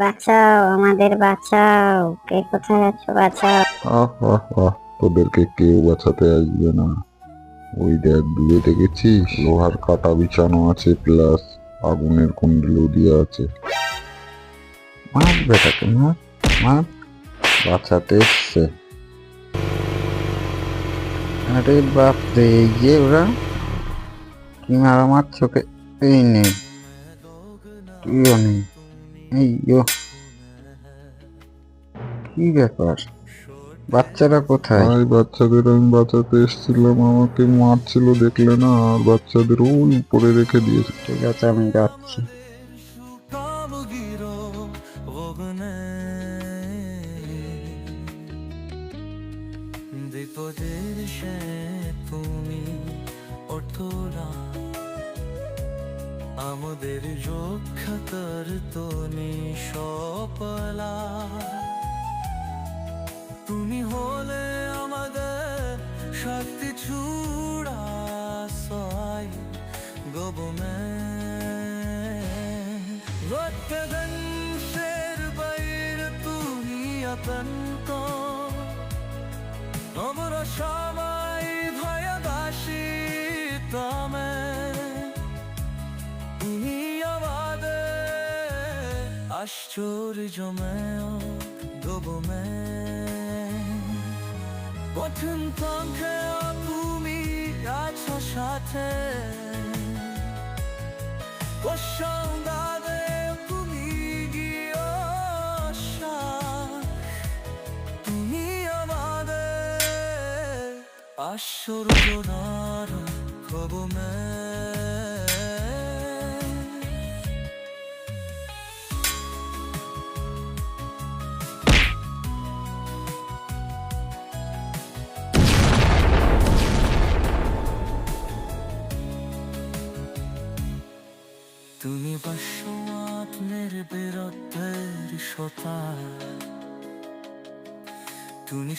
বাঁচাও, আমাদের বাঁচাও। কে কোথায় আছো? বাঁচাও। আহ আহ তোদেরকে কেউ বাঁচাতে আসবে না। ওই দেখ, দূরে দেখেছিস? লোহার কাটা বিছানো আছে, প্লাস আগুনের কুণ্ডলিও দিয়ে আছে। মার বেটাকে, মার মার। বাঁচাতে এসছে। আরে বাপ রে, এই যে ওরা কি মারা মার চোখে? এই নেই তুইও নেই এই ইয়ো কি ব্যাপার? বাচ্চারা কোথায়? ভাই বাচ্চাদের আমি বাঁচাতে এসেছিলাম আমাকে মারছিল দেখলে না আর বাচ্চাদের ওই উপরে রেখে দিয়েছে। ঠিক আছে আমি যাচ্ছি। সে তুমি আমাদের রক্ষা কর তুমি সপলা। তুমি হলে আমাদের শক্তি ছুড়া সয় গবমে বাইর তুমি অতন্ত আমরা আশ্চর্যময় গবমে কঠিন পঙ্খে তুমি আছো সাথে। আমাদের আশ্চর্যনার খবমে তুমি পার্শ্বমাত্মের বিরুদ্ধের সতা। তুমি